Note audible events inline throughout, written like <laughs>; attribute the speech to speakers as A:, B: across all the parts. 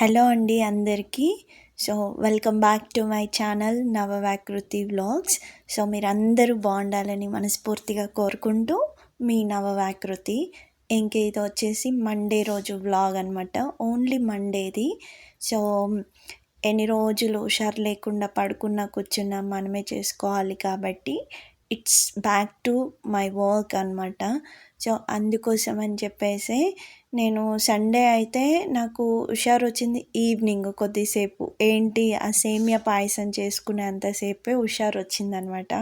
A: Hello అండి అందరికీ. So welcome back to my channel Navavakruti vlogs. So మీరు అందరూ బాగుండాలని మనస్ఫూర్తిగా కోరుకుంటూ మీ నవవాకృతి ఇంక ఇది వచ్చేసి మండే రోజు వ్లాగ్ అనమాట ఓన్లీ మండేది. సో ఎన్ని రోజులు హుషారు లేకుండా పడుకున్నా కూర్చున్నా మనమే చేసుకోవాలి కాబట్టి it's back to my work అనమాట సో అందుకోసం అని చెప్పేసి నేను సండే అయితే నాకు హుషారు వచ్చింది ఈవినింగ్ కొద్దిసేపు. ఏంటి? ఆ సేమియా పాయసం చేసుకునే అంతసేపే హుషారు వచ్చిందనమాట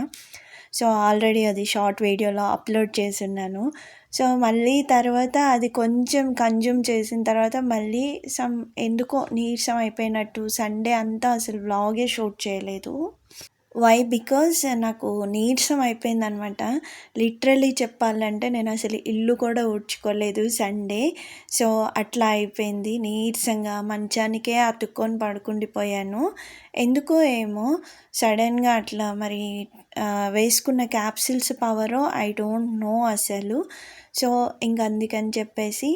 A: సో ఆల్రెడీ అది షార్ట్ వీడియోలో అప్లోడ్ చేస్తున్నాను సో మళ్ళీ తర్వాత అది కొంచెం కన్జ్యూమ్ చేసిన తర్వాత మళ్ళీ సమ్ ఎందుకో నీరసం అయిపోయినట్టు సండే అంతా అసలు వ్లాగే షూట్ చేయలేదు. వై బికాజ్ నాకు నీరసం అయిపోయిందనమాట. లిటరలీ చెప్పాలంటే నేను అసలు ఇల్లు కూడా ఊడ్చుకోలేదు సండే సో అట్లా అయిపోయింది. నీరసంగా మంచానికే అతుక్కొని పడుకుండిపోయాను. ఎందుకో ఏమో సడన్గా అట్లా మరి వేసుకున్న క్యాప్సిల్స్ పవరో ఐ డోంట్ నో అసలు. సో ఇంక అందుకని చెప్పేసి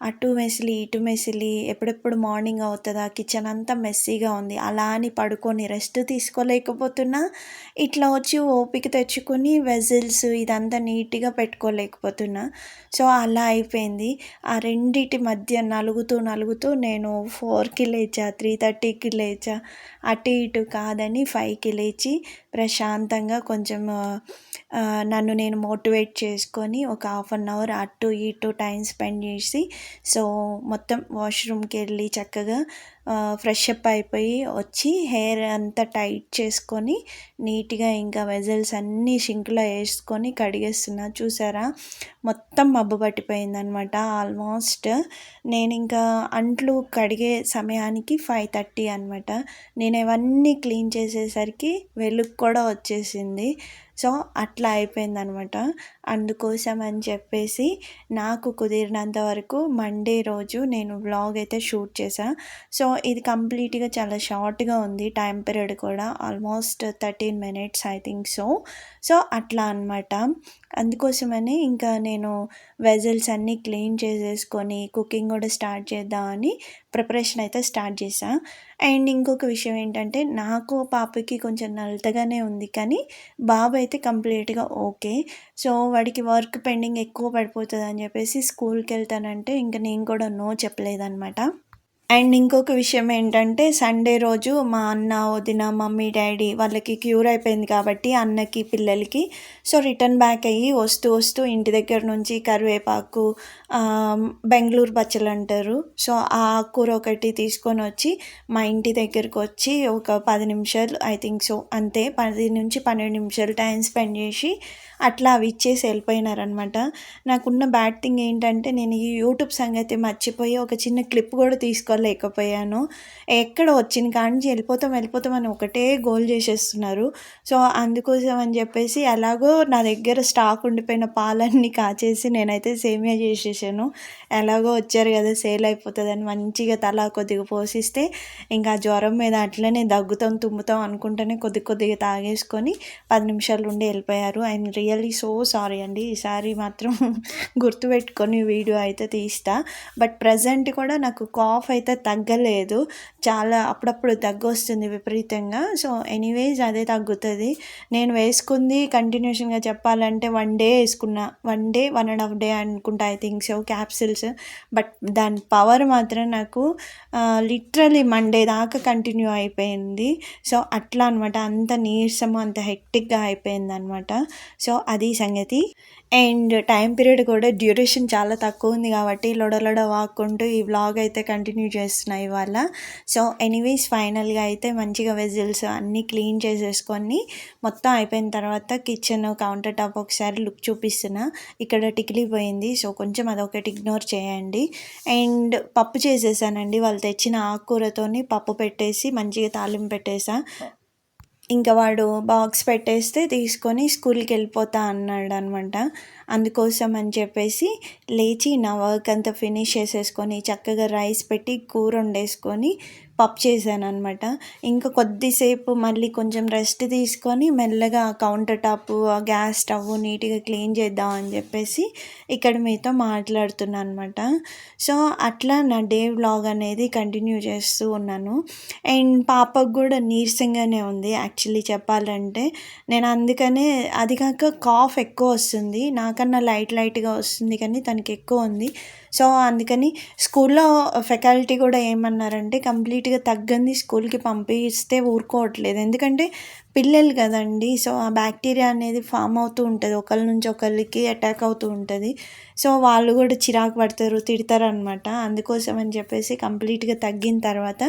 A: అటు మెసిలి ఇటు మెసిలి ఎప్పుడెప్పుడు మార్నింగ్ అవుతుందా కిచెన్ అంతా మెస్సీగా ఉంది అలా అని పడుకొని రెస్ట్ తీసుకోలేకపోతున్నా ఇట్లా వచ్చి ఓపిక తెచ్చుకొని వెజిల్స్ ఇదంతా నీట్గా పెట్టుకోలేకపోతున్నా. సో అలా అయిపోయింది. ఆ రెండిటి మధ్య నలుగుతూ నలుగుతూ నేను ఫోర్కి లేచా త్రీ థర్టీకి లేచా. అటు ఇటు కాదని ఫైవ్కి లేచి ప్రశాంతంగా కొంచెం నన్ను నేను మోటివేట్ చేసుకొని ఒక హాఫ్ అన్ అవర్ అటు ఇటు టైం స్పెండ్ చేసి సో మొత్తం వాష్రూమ్కి వెళ్ళి చక్కగా ఫ్రెష్ అప్ అయిపోయి వచ్చి హెయిర్ అంతా టైట్ చేసుకొని నీట్గా ఇంకా వెజల్స్ అన్నీ షింక్లో వేసుకొని కడిగేస్తున్నా. చూసారా? మొత్తం మబ్బు పట్టిపోయిందనమాట ఆల్మోస్ట్ నేను ఇంకా అంట్లు కడిగే సమయానికి ఫైవ్ థర్టీ అనమాట నేను ఇవన్నీ క్లీన్ చేసేసరికి వెలుగు కూడా వచ్చేసింది. సో అట్లా అయిపోయిందనమాట అందుకోసం అని చెప్పేసి నాకు కుదిరినంత వరకు మండే రోజు నేను వ్లాగ్ అయితే షూట్ చేశాను సో ఇది కంప్లీట్గా చాలా షార్ట్గా ఉంది. టైం పీరియడ్ కూడా almost thirteen minutes I think so. So అట్లా అనమాట అందుకోసమని ఇంకా నేను వెజల్స్ అన్నీ క్లీన్ చేసేసుకొని కుకింగ్ కూడా స్టార్ట్ చేద్దామని ప్రిపరేషన్ అయితే స్టార్ట్ చేసా అండ్ ఇంకొక విషయం ఏంటంటే నాకు పాపకి కొంచెం నలతగానే ఉంది కానీ బాబు అయితే కంప్లీట్గా ఓకే. సో వాడికి వర్క్ పెండింగ్ ఎక్కువ పడిపోతుంది అని చెప్పేసి స్కూల్కి వెళ్తానంటే ఇంకా నేను కూడా నో చెప్పలేదన్నమాట. అండ్ ఇంకొక విషయం ఏంటంటే సండే రోజు మా అన్న వదిన మమ్మీ డాడీ వాళ్ళకి క్యూర్ అయిపోయింది కాబట్టి అన్నకి పిల్లలకి. సో రిటర్న్ బ్యాక్ అయ్యి వస్తూ వస్తూ ఇంటి దగ్గర నుంచి కరివేపాకు బెంగళూరు బచ్చలు అంటారు. సో ఆ కూర ఒకటి తీసుకొని వచ్చి మా ఇంటి దగ్గరకు వచ్చి ఒక పది నిమిషాలు ఐ థింక్ సో అంతే. పది నుంచి పన్నెండు నిమిషాలు టైం స్పెండ్ చేసి అట్లా అవి ఇచ్చేసి వెళ్ళిపోయినారనమాట నాకున్న బ్యాడ్ థింగ్ ఏంటంటే నేను ఈ యూట్యూబ్ సంగతి మర్చిపోయి ఒక చిన్న క్లిప్ కూడా తీసుకోలేకపోయాను. ఎక్కడ వచ్చిన కాడి వెళ్ళిపోతాం వెళ్ళిపోతాం అని ఒకటే గోల్ చేసేస్తున్నారు. సో అందుకోసం అని చెప్పేసి ఎలాగో నా దగ్గర స్టాక్ ఉండిపోయిన పాలన్నీ కాచేసి నేనైతే సేమియా చేసేసాను. ఎలాగో వచ్చారు కదా సేల్ అయిపోతుందని మంచిగా తల కొద్దిగా పోషిస్తే ఇంకా జ్వరం మీద అట్లనే దగ్గుతాం తుమ్ముతాం అనుకుంటేనే కొద్ది కొద్దిగా తాగేసుకొని పది నిమిషాలు ఉండి వెళ్ళిపోయారు. ఆయన రియల్ రియల్లీ సో సారీ అండి. ఈసారి మాత్రం <laughs> గుర్తుపెట్టుకొని వీడియో అయితే తీస్తా. బట్ ప్రజెంట్ కూడా నాకు కాఫ్ అయితే తగ్గలేదు. చాలా అప్పుడప్పుడు తగ్గు వస్తుంది విపరీతంగా. సో ఎనీవేస్ అదే తగ్గుతుంది. నేను వేసుకుంది కంటిన్యూషన్గా చెప్పాలంటే వన్ డే వేసుకున్నా. One day one and half day అనుకుంటా I think so capsules. But దాని పవర్ మాత్రం నాకు లిటరలీ మండే దాకా కంటిన్యూ అయిపోయింది. సో అట్లా అనమాట అంత నీరసము అంత హెక్టిక్గా అయిపోయింది అనమాట సో అది సంగతి. అండ్ టైం పీరియడ్ కూడా డ్యూరేషన్ చాలా తక్కువ ఉంది కాబట్టి లొడలొడ వాక్కుంటూ ఈ వ్లాగ్ అయితే కంటిన్యూ చేస్తున్నాయి ఇవాళ. సో ఎనీవేస్ ఫైనల్గా అయితే మంచిగా వెజిల్స్ అన్నీ క్లీన్ చేసేసుకొని మొత్తం అయిపోయిన తర్వాత కిచెన్ కౌంటర్ టాప్ ఒకసారి లుక్ చూపిస్తున్నా. ఇక్కడ టికిలిపోయింది సో కొంచెం అదొకటి ఇగ్నోర్ చేయండి. అండ్ పప్పు చేసేసానండి వాళ్ళు తెచ్చిన ఆకుకూరతోని పప్పు పెట్టేసి మంచిగా తాలింపు పెట్టేసా. ఇంకా వాడు బాక్స్ పెట్టేస్తే తీసుకొని స్కూల్కి వెళ్ళిపోతా అన్నాడు అనమాట అందుకోసం అని చెప్పేసి లేచి నా వర్క్ అంతా ఫినిష్ చేసేసుకొని చక్కగా రైస్ పెట్టి కూర వండేసుకొని పప్పు చేశాను అనమాట ఇంకా కొద్దిసేపు మళ్ళీ కొంచెం రెస్ట్ తీసుకొని మెల్లగా కౌంటర్ టాప్ గ్యాస్ స్టవ్ నీట్గా క్లీన్ చేద్దాం అని చెప్పేసి ఇక్కడ మీతో మాట్లాడుతున్నాను అనమాట సో అట్లా నా డే వ్లాగ్ అనేది కంటిన్యూ చేస్తూ ఉన్నాను. అండ్ పాపకు కూడా నీరసంగానే ఉంది యాక్చువల్లీ చెప్పాలంటే. నేను అందుకనే అది కాక కాఫ్ ఎక్కువ వస్తుంది. నాకు నాకన్నా లైట్ లైట్గా వస్తుంది కానీ తనకి ఎక్కువ ఉంది. సో అందుకని స్కూల్లో ఫెకల్టీ కూడా ఏమన్నారంటే కంప్లీట్గా తగ్గంది స్కూల్కి పంపిస్తే ఊరుకోవట్లేదు. ఎందుకంటే పిల్లలు కదండి. సో ఆ బ్యాక్టీరియా అనేది ఫామ్ అవుతూ ఉంటుంది. ఒకరి నుంచి ఒకరికి అటాక్ అవుతూ ఉంటుంది. సో వాళ్ళు కూడా చిరాకు పడతారు తిడతారు అనమాట అందుకోసం అని చెప్పేసి కంప్లీట్గా తగ్గిన తర్వాత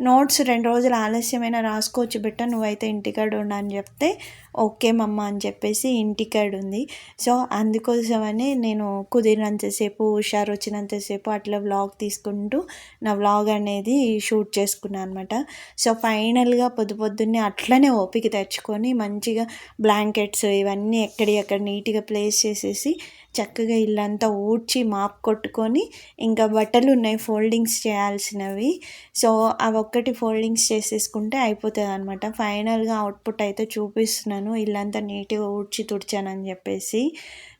A: నోట్స్ రెండు రోజులు ఆలస్యమైన రాసుకోవచ్చు బిట్ట నువ్వైతే ఇంటికాడ ఉండు చెప్తే ఓకే మమ్మ అని చెప్పేసి ఇంటికాడ ఉంది. సో అందుకోసమని నేను కుదిరినంతసేపు హుషారు వచ్చినంతసేపు అట్లా వ్లాగ్ తీసుకుంటూ నా వ్లాగ్ అనేది షూట్ చేసుకున్నాను అనమాట సో ఫైనల్గా పొద్దు పొద్దున్నే అట్లనే ఓపిక తెచ్చుకొని మంచిగా బ్లాంకెట్స్ ఇవన్నీ ఎక్కడి అక్కడ నీట్గా ప్లేస్ చేసేసి చక్కగా ఇల్లంతా ఊడ్చి మాప్ కొట్టుకొని ఇంకా బట్టలు ఉన్నాయి ఫోల్డింగ్స్ చేయాల్సినవి. సో అవి ఒక్కటి ఫోల్డింగ్స్ చేసేసుకుంటే అయిపోతుంది అనమాట ఫైనల్గా అవుట్పుట్ అయితే చూపిస్తున్నాను. ఇల్లంతా నీట్గా ఊడ్చి తుడిచానని చెప్పేసి.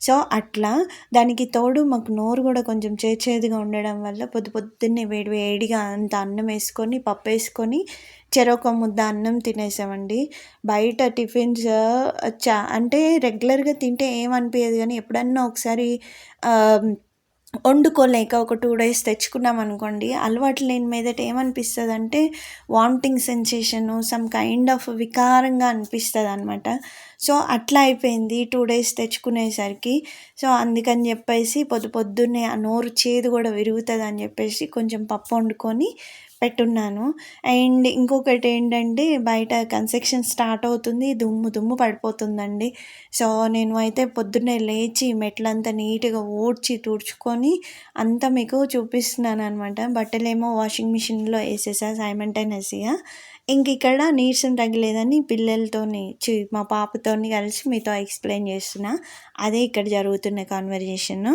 A: సో అట్లా. దానికి తోడు మాకు నోరు కూడా కొంచెం చేచేదిగా ఉండడం వల్ల పొద్దు పొద్దున్నే వేడి వేడిగా అంత అన్నం వేసుకొని పప్పు వేసుకొని చెరొక ముద్ద అన్నం తినేసామండి. బయట టిఫిన్స్ చా అంటే రెగ్యులర్గా తింటే ఏమనిపించదు కానీ ఎప్పుడన్నా ఒకసారి ఒకసారి వండుకోలేక ఒక టూ డేస్ తెచ్చుకున్నాం అనుకోండి అలవాటు లేని మీదట ఏమనిపిస్తుంది అంటే vomiting sensation some kind of వికారంగా అనిపిస్తుంది అనమాట సో అట్లా అయిపోయింది టూ డేస్ తెచ్చుకునేసరికి. సో అందుకని చెప్పేసి పొద్దు పొద్దున్నే ఆ నోరు చేదు కూడా విరుగుతుంది అని చెప్పేసి కొంచెం పప్పు వండుకొని పెట్టున్నాను. అండ్ ఇంకొకటి ఏంటంటే బయట కన్స్ట్రక్షన్ స్టార్ట్ అవుతుంది. దుమ్ము దుమ్ము పడిపోతుందండి. సో నేను అయితే పొద్దున్నే లేచి మెట్లంతా నీట్గా ఓడ్చి తుడుచుకొని అంతా మీకు చూపిస్తున్నాను అనమాట బట్టలేమో వాషింగ్ మిషన్లో వేసేసా సైమంటైనస్గా ఇంక ఇక్కడ నీరసం తగ్గలేదని పిల్లలతోని చి మా పాపతోని కలిసి మీతో ఎక్స్ప్లెయిన్ చేస్తున్నా. అదే ఇక్కడ జరుగుతున్న కాన్వర్జేషన్.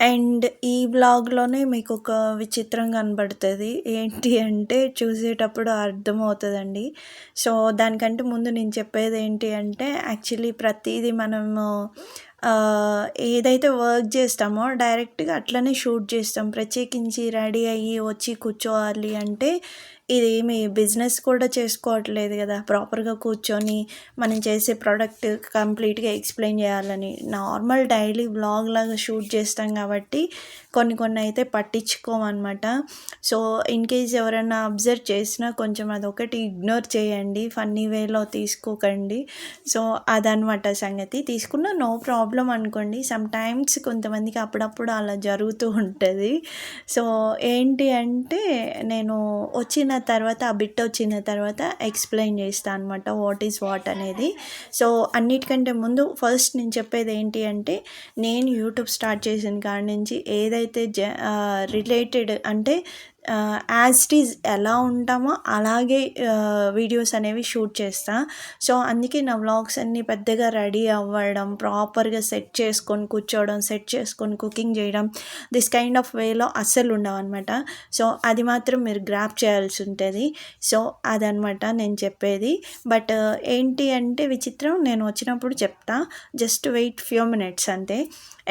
A: అండ్ ఈ బ్లాగ్లోనే మీకు ఒక విచిత్రం కనబడుతుంది. ఏంటి అంటే చూసేటప్పుడు అర్థమవుతుందండి. సో దానికంటే ముందు నేను చెప్పేది ఏంటి అంటే యాక్చువల్లీ ప్రతిదీ మనము ఏదైతే వర్క్ చేస్తామో డైరెక్ట్గా అట్లనే షూట్ చేస్తాం. ప్రత్యేకించి రెడీ అయ్యి వచ్చి కూర్చోవాలి అంటే ఇదేమి బిజినెస్ కూడా చేసుకోవట్లేదు కదా. ప్రాపర్గా కూర్చొని మనం చేసే ప్రోడక్ట్ కంప్లీట్గా ఎక్స్ప్లెయిన్ చేయాలని. నార్మల్ డైలీ బ్లాగ్ లాగా షూట్ చేస్తాం కాబట్టి కొన్ని కొన్ని అయితే పట్టించుకోమన్నమాట. సో ఇన్ కేస్ ఎవరైనా అబ్జర్వ్ చేసినా కొంచెం అదొకటి ఇగ్నోర్ చేయండి. ఫన్నీ వేలో తీసుకోకండి. సో అదనమాట సంగతి. తీసుకున్న నో ప్రాబ్లం అనుకోండి. సమ్ టైమ్స్ కొంతమందికి అప్పుడప్పుడు అలా జరుగుతూ ఉంటుంది. సో ఏంటి అంటే నేను వచ్చిన తర్వాత ఆ బిట్ వచ్చిన తర్వాత ఎక్స్ప్లెయిన్ చేస్తాను అనమాట వాట్ ఈజ్ వాట్ అనేది. సో అన్నిటికంటే ముందు ఫస్ట్ నేను చెప్పేది ఏంటి అంటే నేను యూట్యూబ్ స్టార్ట్ చేసిన కాడి నుంచి ఏదైతే జ రిలేటెడ్ అంటే యాజ్ ఇట్ ఈజ్ ఎలా ఉంటామో అలాగే వీడియోస్ అనేవి షూట్ చేస్తా. సో అందుకే నా వ్లాగ్స్ అన్నీ పెద్దగా రెడీ అవ్వడం ప్రాపర్గా సెట్ చేసుకొని కూర్చోవడం సెట్ చేసుకొని కుకింగ్ చేయడం దిస్ కైండ్ ఆఫ్ వేలో అస్సలు ఉండవన్నమాట. సో అది మాత్రం మీరు గ్రాప్ చేయాల్సి ఉంటుంది. సో అదనమాట నేను చెప్పేది. బట్ ఏంటి అంటే విచిత్రం నేను వచ్చినప్పుడు చెప్తా. జస్ట్ వెయిట్ ఫ్యూ మినిట్స్ అంతే.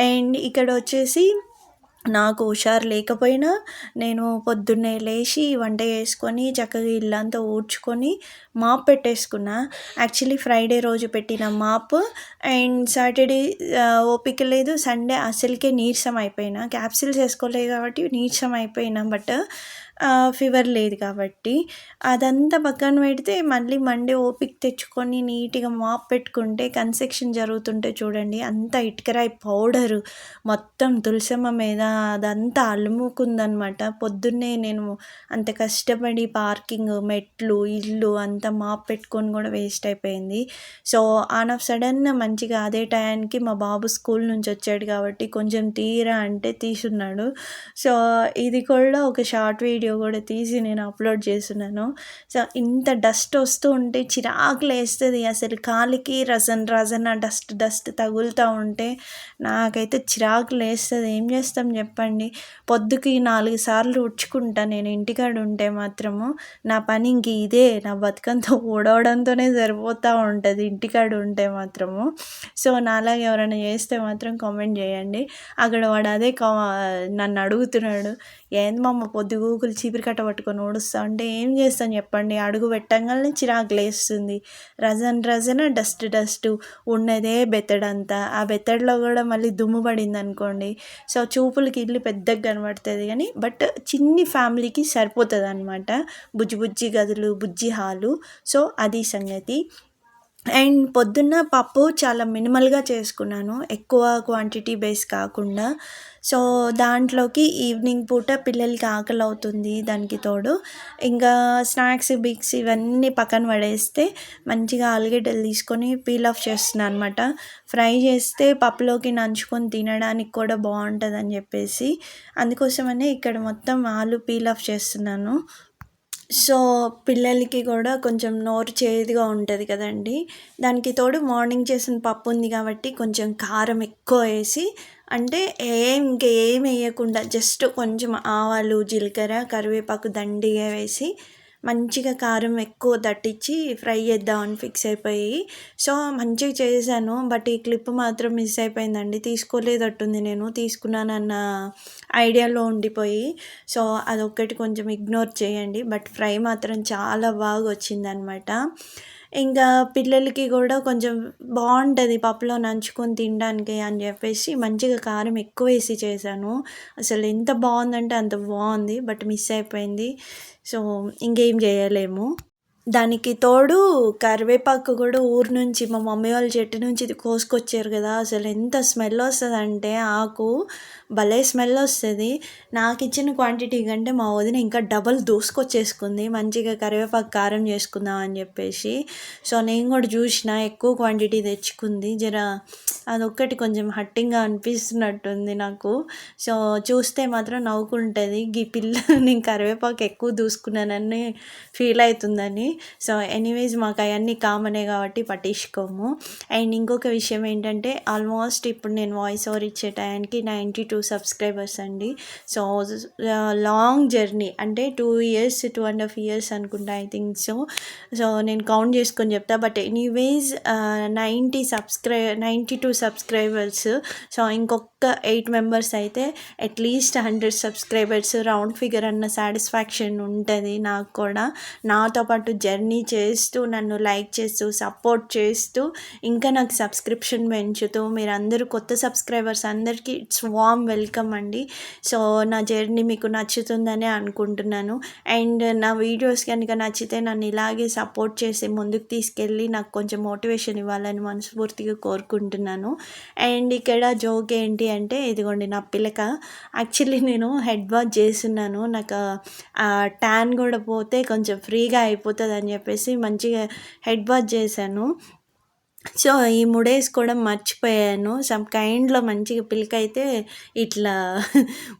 A: అండ్ ఇక్కడ వచ్చేసి నాకు హుషారు లేకపోయినా నేను పొద్దున్నే లేచి వంట చేసుకొని చక్కగా ఇల్లంతా ఊడ్చుకొని మాప్ పెట్టేసుకున్నా. యాక్చువల్లీ ఫ్రైడే రోజు పెట్టిన మాప్ అండ్ సాటర్డే ఓపిక లేదు. సండే అసలుకే నీరసం అయిపోయినా. క్యాప్సిల్స్ వేసుకోలేదు కాబట్టి నీరసం అయిపోయినా బట్ ఫీవర్ లేదు కాబట్టి అదంతా పక్కన పెడితే మళ్ళీ మండే ఓపిక తెచ్చుకొని నీట్గా మాప్ పెట్టుకుంటే కన్స్ట్రక్షన్ జరుగుతుంటే చూడండి అంత ఇటుకరాయి పౌడరు మొత్తం తులసమ్మ మీద అదంతా అలుముకుందనమాట. పొద్దున్నే నేను అంత కష్టపడి పార్కింగ్ మెట్లు ఇల్లు అంతా మాప్ పెట్టుకొని కూడా వేస్ట్ అయిపోయింది. సో ఆన్ ఆఫ్ సడన్ మంచిగా అదే టయానికి మా బాబు స్కూల్ నుంచి వచ్చాడు కాబట్టి కొంచెం తీరా అంటే తీసున్నాడు. సో ఇది కూడా ఒక షార్ట్ వీడియో వీడియో కూడా తీసి నేను అప్లోడ్ చేస్తున్నాను. సో ఇంత డస్ట్ వస్తూ ఉంటే చిరాకు లేస్తుంది అసలు కాలికి రజన్ రజన డస్ట్ డస్ట్ తగులుతూ ఉంటే నాకైతే చిరాకు లేస్తుంది ఏం చేస్తాం చెప్పండి? పొద్దుకి నాలుగు సార్లు ఉడ్చుకుంటా నేను ఇంటికాడ ఉంటే మాత్రము. నా పని ఇంక ఇదే. నా బతుకంతా <laughs> ఊడవడంతోనే సరిపోతూ ఉంటుంది ఇంటికాడ ఉంటే మాత్రము. సో నాలాగా ఎవరైనా చేస్తే మాత్రం కామెంట్ చేయండి. అక్కడ వాడు అదే కా నన్ను అడుగుతున్నాడు. ఏంది మమ్మ పొద్దుగూకులు చీపిరి కట్ట పట్టుకొని ఊడుస్తా అంటే ఏం చేస్తాను చెప్పండి? అడుగు పెట్టంగానే చిరాకు లేస్తుంది. రజన్ రజన డస్ట్ డస్ట్ ఉన్నదే బెత్తడంతా. ఆ బెత్తడిలో కూడా మళ్ళీ దుమ్ము పడింది అనుకోండి సో చూపులకి ఇల్లు పెద్దగా కనబడుతుంది కానీ బట్ చిన్ని ఫ్యామిలీకి సరిపోతుంది అనమాట బుజ్జి బుజ్జి గదులు బుజ్జి హాలు. సో అది సంగతి. అండ్ పొద్దున్న పప్పు చాలా మినిమల్గా చేసుకున్నాను. ఎక్కువ క్వాంటిటీ బేస్ కాకుండా. సో దాంట్లోకి ఈవినింగ్ పూట పిల్లలకి ఆకలి అవుతుంది దానికి తోడు. ఇంకా స్నాక్స్ బిక్స్ ఇవన్నీ పక్కన పడేస్తే మంచిగా ఆలుగడ్డలు తీసుకొని పీల్ ఆఫ్ చేస్తున్నాను అనమాట ఫ్రై చేస్తే పప్పులోకి నంచుకొని తినడానికి కూడా బాగుంటుంది అని చెప్పేసి అందుకోసమనే ఇక్కడ మొత్తం ఆలు పీల్ ఆఫ్ చేస్తున్నాను. సో పిల్లలకి కూడా కొంచెం నోరు చేదుగా ఉంటుంది కదండి. దానికి తోడు మార్నింగ్ చేసిన పప్పు ఉంది కాబట్టి కొంచెం కారం ఎక్కువ వేసి అంటే ఏం ఇంకేం వేయకుండా జస్ట్ కొంచెం ఆవాలు జీలకర్ర కరివేపాకు దండిగా వేసి మంచిగా కారం ఎక్కువ దట్టించి ఫ్రై చేద్దామని ఫిక్స్ అయిపోయి. సో మంచిగా చేశాను బట్ ఈ క్లిప్ మాత్రం మిస్ అయిపోయిందండి. తీసుకోలేదట్టుంది నేను తీసుకున్నానన్న ఐడియాలో ఉండిపోయి. సో అదొక్కటి కొంచెం ఇగ్నోర్ చేయండి బట్ ఫ్రై మాత్రం చాలా బాగా వచ్చిందనమాట ఇంకా పిల్లలకి కూడా కొంచెం బాగుంటుంది పప్పులో నంచుకొని తినడానికి అని చెప్పేసి మంచిగా కారం ఎక్కువ వేసి చేశాను. అసలు ఎంత బాగుందంటే అంత బాగుంది బట్ మిస్ అయిపోయింది. సో ఇంకేం చేయలేము. దానికి తోడు కరివేపాకు కూడా ఊరు నుంచి మా మమ్మీ వాళ్ళ చెట్టు నుంచి ఇది కోసుకొచ్చారు కదా. అసలు ఎంత స్మెల్ వస్తుంది అంటే ఆకు భలే స్మెల్ వస్తుంది. నాకు ఇచ్చిన క్వాంటిటీ కంటే మా వదిన ఇంకా డబల్ దూసుకొచ్చేసుకుంది. మంచిగా కరివేపాకు కారం చేసుకుందాం అని చెప్పేసి. సో నేను కూడా చూసిన ఎక్కువ క్వాంటిటీ తెచ్చుకుంది. జర అదొక్కటి కొంచెం హట్టింగ్గా అనిపిస్తున్నట్టుంది నాకు. సో చూస్తే మాత్రం నవ్వుకుంటుంది. ఈ పిల్ల నేను కరివేపాకు ఎక్కువ దూసుకున్నానని ఫీల్ అవుతుందని. సో ఎనీవేస్ మాకు అవన్నీ కామనే కాబట్టి పట్టించుకోము. అండ్ ఇంకొక విషయం ఏంటంటే ఆల్మోస్ట్ ఇప్పుడు నేను వాయిస్ ఓవర్ ఇచ్చే టైంకి నైంటీ టూ సబ్స్క్రైబర్స్ అండి. సో లాంగ్ జర్నీ అంటే two years two and half years అనుకుంటా ఐ థింక్ సో సో నేను కౌంట్ చేసుకొని చెప్తా. But anyways ninety subscribe ninety two subscribers so ఇంకొక ఎయిట్ మెంబర్స్ అయితే at least hundred subscribers round figure అన్న satisfaction ఉంటుంది నాకు కూడా. నాతో పాటు జర్నీ చేస్తూ నన్ను లైక్ చేస్తూ సపోర్ట్ చేస్తూ ఇంకా నాకు సబ్స్క్రిప్షన్ పెంచుతూ మీరు అందరూ కొత్త సబ్స్క్రైబర్స్ అందరికీ ఇట్స్ వామ్ వెల్కమ్ అండి. సో నా జర్నీ మీకు నచ్చుతుందని అనుకుంటున్నాను. అండ్ నా వీడియోస్ కనుక నచ్చితే నన్ను ఇలాగే సపోర్ట్ చేసి ముందుకు తీసుకెళ్ళి నాకు కొంచెం మోటివేషన్ ఇవ్వాలని మనస్ఫూర్తిగా కోరుకుంటున్నాను. అండ్ ఇక్కడ జోక్ ఏంటి అంటే ఇదిగోండి నా పిల్లక యాక్చువల్లీ నేను హెడ్ వాష్ చేస్తున్నాను. నాకు ట్యాన్ కూడా పోతే కొంచెం ఫ్రీగా అయిపోతుంది అని చెప్పేసి మంచిగా హెడ్ వాష్ చేశాను. సో ఈ ముడేసుకోవడం మర్చిపోయాను. సమ్ కైండ్లో మంచిగా పిల్లకైతే ఇట్లా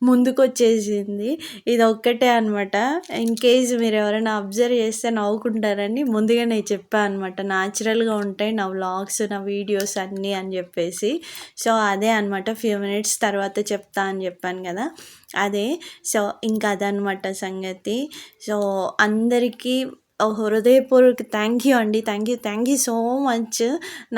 A: ముందుకొచ్చేసింది. ఇది ఒక్కటే అనమాట ఇన్ కేస్ మీరు ఎవరైనా అబ్జర్వ్ చేస్తే నవ్వుకుంటారని ముందుగానే చెప్పాను అనమాట న్యాచురల్గా ఉంటాయి నా వ్లాగ్స్ నా వీడియోస్ అన్నీ అని చెప్పేసి. సో అదే అనమాట ఫ్యూ మినిట్స్ తర్వాత చెప్తా అని చెప్పాను కదా. అదే. సో ఇంకా అదనమాట సంగతి. సో అందరికీ హృదయపూర్వక థ్యాంక్ యూ అండి. Thank you thank you so much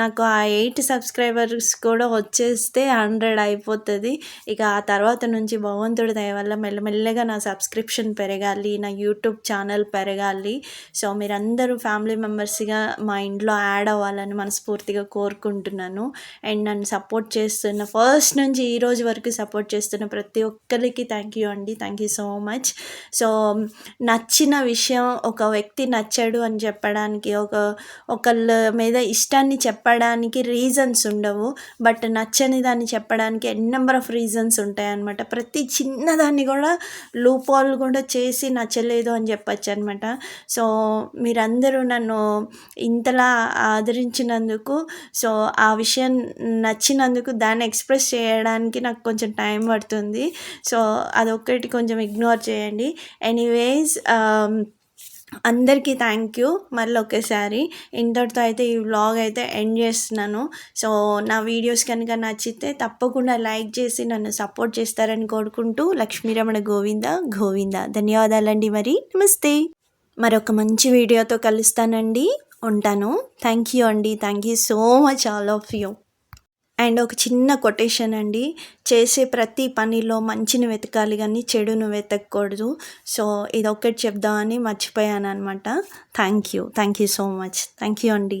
A: నాకు ఆ ఎయిట్ సబ్స్క్రైబర్స్ కూడా వచ్చేస్తే హండ్రెడ్ అయిపోతుంది. ఇక ఆ తర్వాత నుంచి భగవంతుడి దయ వల్ల మెల్లమెల్లగా నా సబ్స్క్రిప్షన్ పెరగాలి నా యూట్యూబ్ ఛానల్ పెరగాలి. సో మీరందరూ ఫ్యామిలీ మెంబర్స్గా మా ఇంట్లో యాడ్ అవ్వాలని మనస్ఫూర్తిగా కోరుకుంటున్నాను. అండ్ నన్ను సపోర్ట్ చేస్తున్న ఫస్ట్ నుంచి ఈ రోజు వరకు సపోర్ట్ చేస్తున్న ప్రతి ఒక్కరికి థ్యాంక్ యూ అండి. Thank you so much so నచ్చిన విషయం ఒక వ్యక్తి నచ్చాడు అని చెప్పడానికి ఒక ఒకళ్ళ మీద ఇష్టాన్ని చెప్పడానికి రీజన్స్ ఉండవు. బట్ నచ్చని దాన్ని చెప్పడానికి ఎన్ నెంబర్ ఆఫ్ రీజన్స్ ఉంటాయన్నమాట. ప్రతి చిన్నదాన్ని కూడా లూపాల్ కూడా చేసి నచ్చలేదు అని చెప్పచ్చు అనమాట సో మీరందరూ నన్ను ఇంతలా ఆదరించినందుకు సో ఆ విషయం నచ్చినందుకు దాన్ని ఎక్స్ప్రెస్ చేయడానికి నాకు కొంచెం టైం పడుతుంది. సో అదొక్కటి కొంచెం ఇగ్నోర్ చేయండి. ఎనీవేస్ అందరికీ థ్యాంక్ యూ మళ్ళీ ఒకేసారి ఇంతటితో అయితే ఈ వ్లాగ్ అయితే ఎండ్ చేస్తున్నాను. సో నా వీడియోస్ కనుక నచ్చితే తప్పకుండా లైక్ చేసి నన్ను సపోర్ట్ చేస్తారని కోరుకుంటూ లక్ష్మీరమణ గోవింద గోవింద. ధన్యవాదాలండి మరి. నమస్తే. మరొక మంచి వీడియోతో కలుస్తానండి. ఉంటాను. థ్యాంక్ యూ అండి. Thank you so much all of you and ఒక చిన్న కొటేషన్ అండి. చేసే ప్రతి పనిలో మంచిని వెతకాలి కానీ చెడును వెతకూడదు సో ఇది ఒక్కటి చెప్దామని మర్చిపోయాను అనమాట thank you thank you so much. Thank you అండి.